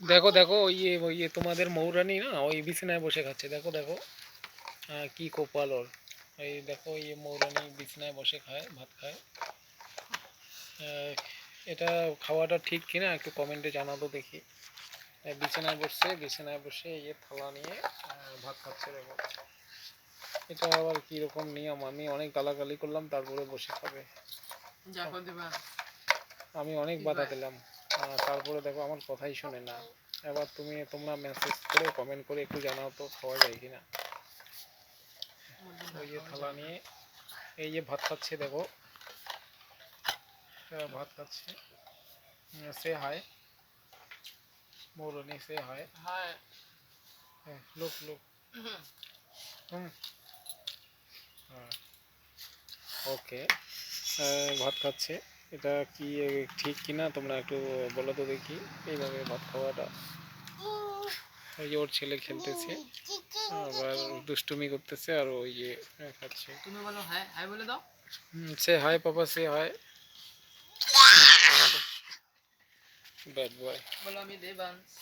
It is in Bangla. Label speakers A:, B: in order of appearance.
A: দেখো দেখো ওই ইয়ে ওই তোমাদের মৌরানি না ওই বিছানায় বসে খাচ্ছে। দেখো দেখো। কি কপাল ওর। এই দেখো এই মৌরানি বিছানায় বসে খায় ভাত খায়। এটা খাওয়াটা ঠিক কিনা একটু কমেন্টে জানাব দেখি। বিছানায় বসছে বিছানায় বসে এই থালা নিয়ে ভাত খাচ্ছে দেখো। এটা আবার কীরকম নিয়ম? আমি অনেক গালাগালি করলাম তারপরে বসে খাবে। আমি অনেক বাধা দিলাম। তারপরে দেখো আমার কথাই শোনে না। এবার তুমি তোমরা মেসেজ করে কমেন্ট করে একটু জানাও তো খাওয়া যায় কিনা। ওই যে থালা নিয়ে এই যে ভাত খাচ্ছে দেখো। ভাত খাচ্ছে। সে হায় মৌরনি সে হায়
B: হ্যাঁ
A: লোক লোক হুম। হ্যাঁ ওকে ভাত খাচ্ছে। এটা কি আহ, ঠিক কিনা তোমরা একটু বলো তো দেখি। এইভাবে ভাত খাওয়াটা। ওই যে ওর ছেলে খেলতেছে আবার দুষ্টুমি করতেছে আর ওই যে আহ, খাচ্ছে।
B: তুমি বলো হ্যাঁ হ্যাঁ বলে দাও।
A: সে হায় পাপা সে হায় ব্যাড বয়
B: বলো আমি দেবাংশ।